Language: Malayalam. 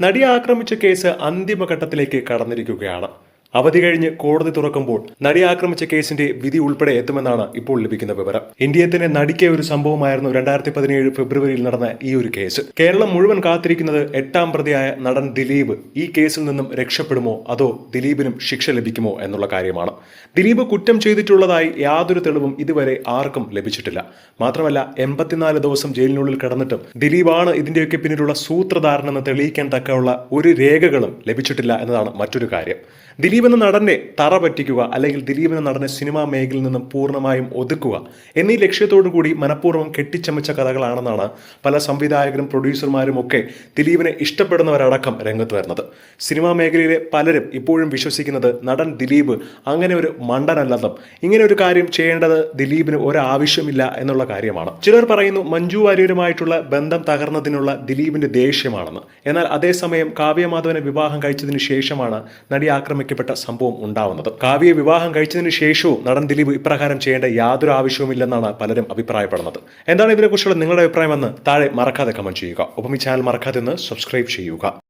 നടിയെ ആക്രമിച്ച കേസ് അന്തിമഘട്ടത്തിലേക്ക് കടന്നിരിക്കുകയാണ്. അവധി കഴിഞ്ഞ് കോടതി തുറക്കുമ്പോൾ നടി ആക്രമിച്ച കേസിന്റെ വിധി ഉൾപ്പെടെ എത്തുമെന്നാണ് ഇപ്പോൾ ലഭിക്കുന്ന വിവരം. ഇന്ത്യയെ തന്നെ നടിക്കിയ ഒരു സംഭവമായിരുന്നു രണ്ടായിരത്തി പതിനേഴ് ഫെബ്രുവരിയിൽ നടന്ന ഈ ഒരു കേസ്. കേരളം മുഴുവൻ കാത്തിരിക്കുന്നത് എട്ടാം പ്രതിയായ നടൻ ദിലീപ് ഈ കേസിൽ നിന്നും രക്ഷപ്പെടുമോ അതോ ദിലീപിനും ശിക്ഷ ലഭിക്കുമോ എന്നുള്ള കാര്യമാണ്. ദിലീപ് കുറ്റം ചെയ്തിട്ടുള്ളതായി യാതൊരു തെളിവും ഇതുവരെ ആർക്കും ലഭിച്ചിട്ടില്ല. മാത്രമല്ല എൺപത്തിനാല് ദിവസം ജയിലിനുള്ളിൽ കിടന്നിട്ടും ദിലീപാണ് ഇതിന്റെയൊക്കെ പിന്നിലുള്ള സൂത്രധാരനെന്ന് തെളിയിക്കാൻ തക്കമുള്ള ഒരു രേഖകളും ലഭിച്ചിട്ടില്ല എന്നതാണ് മറ്റൊരു കാര്യം. ദിലീപ് എന്ന നടനെ തറ പറ്റിക്കുക അല്ലെങ്കിൽ ദിലീപ് എന്ന നടനെ സിനിമാ മേഖലയിൽ നിന്നും പൂർണമായും ഒതുക്കുക എന്നീ ലക്ഷ്യത്തോടു കൂടി മനഃപൂർവം കെട്ടിച്ചമച്ച കഥകളാണെന്നാണ് പല സംവിധായകരും പ്രൊഡ്യൂസർമാരും ഒക്കെ ദിലീപിനെ ഇഷ്ടപ്പെടുന്നവരടക്കം രംഗത്ത് വരുന്നത്. സിനിമാ മേഖലയിലെ പലരും ഇപ്പോഴും വിശ്വസിക്കുന്നത് നടൻ ദിലീപ് അങ്ങനെ ഒരു മണ്ടനല്ലെന്നും ഇങ്ങനെ ഒരു കാര്യം ചെയ്യേണ്ടത് ദിലീപിന് ഒരാവശ്യമില്ല എന്നുള്ള കാര്യമാണ്. ചിലർ പറയുന്നു മഞ്ജു വാര്യരുമായിട്ടുള്ള ബന്ധം തകർന്നതിനുള്ള ദിലീപിന്റെ ദേഷ്യമാണെന്ന്. എന്നാൽ അതേസമയം കാവ്യമാധവനെ വിവാഹം കഴിച്ചതിന് ശേഷമാണ് നടി ആക്രമിക്കപ്പെട്ട സംഭവം ഉണ്ടാവുന്നത്. കാവ്യയെ വിവാഹം കഴിച്ചതിന് ശേഷവും നടൻ ദിലീപ് ഇപ്രകാരം ചെയ്യേണ്ട യാതൊരു ആവശ്യവുമില്ലെന്നാണ് പലരും അഭിപ്രായപ്പെടുന്നത്. എന്താണ് ഇതിനെക്കുറിച്ചുള്ള നിങ്ങളുടെ അഭിപ്രായമെന്ന് താഴെ മറക്കാതെ കമന്റ് ചെയ്യുക. ഒപ്പം ഈ ചാനൽ മറക്കാതെ ഒന്ന് സബ്സ്ക്രൈബ് ചെയ്യുക.